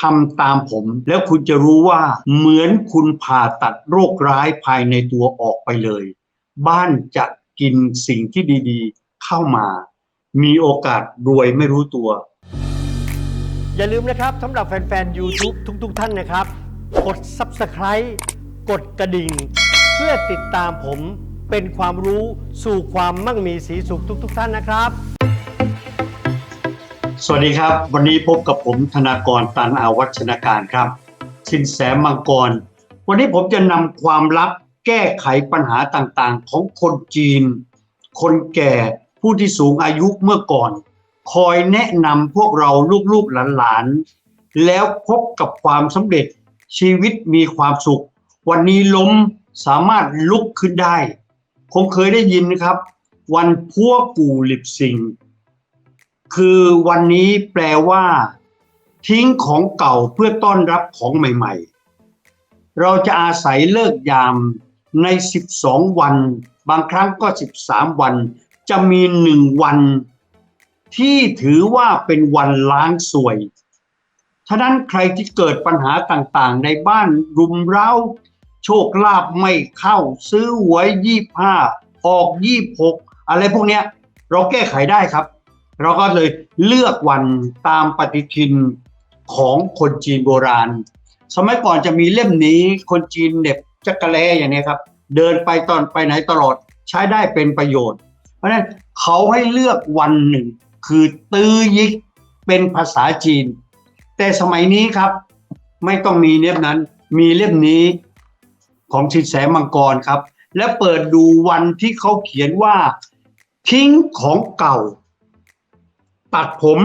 ทำตามผม แล้วคุณจะรู้ว่าเหมือนคุณผ่าตัดโรคร้ายภายในตัวออกไปเลย บ้านจะกินสิ่งที่ดีๆ เข้ามา มีโอกาสรวยไม่รู้ตัว อย่าลืมนะครับสำหรับแฟนๆ YouTube ทุกๆทท่านนะครับ กด Subscribe กดกระดิ่ง เพื่อติดตามผมเป็นความรู้สู่ความมั่งมีสีสุขทุก ๆทท่านนะครับ สวัสดีครับ วันนี้พบกับผมธนากรตันอาวัชนาการครับ สินแสมังกร วันนี้ผมจะนำความลับแก้ไขปัญหาต่างๆ ของคนจีน คนแก่ผู้ที่สูงอายุเมื่อก่อน คอยแนะนำพวกเราลูกๆหลานๆ แล้วพบกับความสำเร็จชีวิตมีความสุข วันนี้ล้มสามารถลุกขึ้นได้ คงเคยได้ยินนะครับ วันพัวกูหลิบสิง คือวันนี้แปลว่า ทิ้งของเก่าเพื่อต้อนรับของใหม่ ๆ เราจะอาศัยเลิกยามใน 12 วัน บางครั้งก็ 13 วัน จะมีหนึ่งวัน ที่ถือว่าเป็นวันล้างสวยฉะนั้นใครที่เกิดปัญหาต่างๆ ในบ้านรุมเร้า โชคลาภไม่เข้า ซื้อหวยยี่ห้าออกยี่หกอะไรพวกเนี้ย เราแก้ไขได้ครับ เราก็เลยเลือกวันตามปฏิทินของคนจีนโบราณ สมัยก่อนจะมีเล่มนี้คนจีนเหน็บจักรแลอย่างนี้ครับ เดินไปตอนไปไหนตลอดใช้ได้เป็นประโยชน์ เพราะฉะนั้นเขาให้เลือกวันหนึ่ง คือตื้อยิกเป็นภาษาจีน แต่สมัยนี้ครับ ไม่ต้องมีเล่มนั้น มีเล่มนี้ของชินแสมังกรครับ และเปิดดูวันที่เขาเขียนว่าทิ้งของเก่า ตัดผม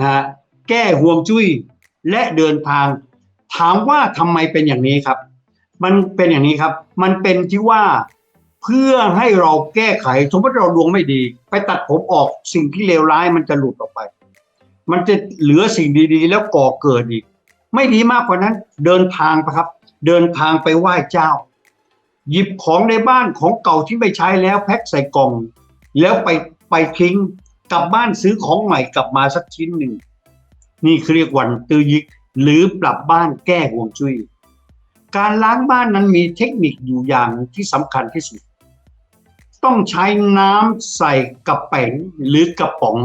นะแก้ห่วงจุ้ยและเดินทาง ถามว่าทำไมเป็นอย่างนี้ครับ มันเป็นอย่างนี้ครับ มันเป็นที่ว่าเพื่อให้เราแก้ไข สมมติเราดวงไม่ดี ไปตัดผมออกสิ่งที่เลวร้ายมันจะหลุดออกไป มันจะเหลือสิ่งดีๆ แล้วก่อเกิดอีก ไม่ดีมากกว่านั้น เดินทางไปครับ เดินทางไปไหว้เจ้า หยิบของในบ้านของเก่าที่ไม่ใช้แล้วแพ็คใส่กล่อง แล้วไปไปทิ้ง กลับบ้านซื้อของใหม่กลับมาสักชิ้นหนึ่ง นี่คือเรียกวันตือยิก หรือปรับบ้านแก้ห่วงจุย้ยการล้างบ้านนั้นมีเทคนิคอยู่อย่างที่สำคัญที่สุด ต้องใช้น้ำใส่กระแป๋งหรือกระป๋อง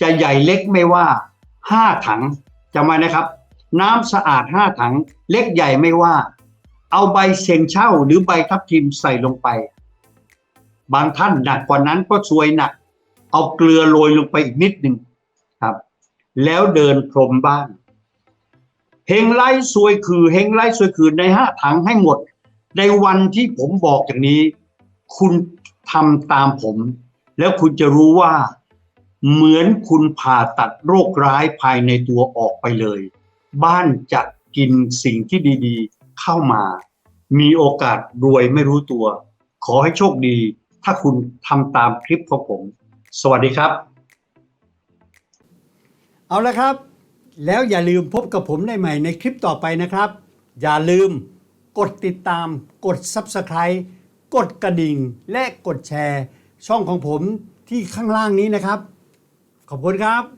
จะใหญ่เล็กไม่ว่าห้าถังจำไว้นะครับ น้ำสะอาดห้าถัง เล็กใหญ่ไม่ว่า เอาใบเซงเช่าหรือใบทับทิมใส่ลงไป บางท่านหนักกว่านั้นก็ซวยหนัก เอาเกลือโรยลงไปอีกนิดหนึ่งครับ แล้วเดินพรมบ้านเฮงไล่ซวยคือเฮงไล่ซวยคือในห้าถังให้หมด ในวันที่ผมบอกอย่างนี้ คุณทำตามผม แล้วคุณจะรู้ว่าเหมือนคุณผ่าตัดโรคร้ายภายในตัวออกไปเลย บ้านจะกินสิ่งที่ดีๆ เข้ามา มีโอกาสรวยไม่รู้ตัว ขอให้โชคดี ถ้าคุณทำตามคลิปของผม สวัสดีครับ เอาละครับ แล้วอย่าลืมพบกับผมได้ใหม่ในคลิปต่อไปนะครับ อย่าลืมกดติดตาม กด Subscribe กดกระดิ่ง และกดแชร์ ช่องของผมที่ข้างล่างนี้นะครับ ขอบคุณครับ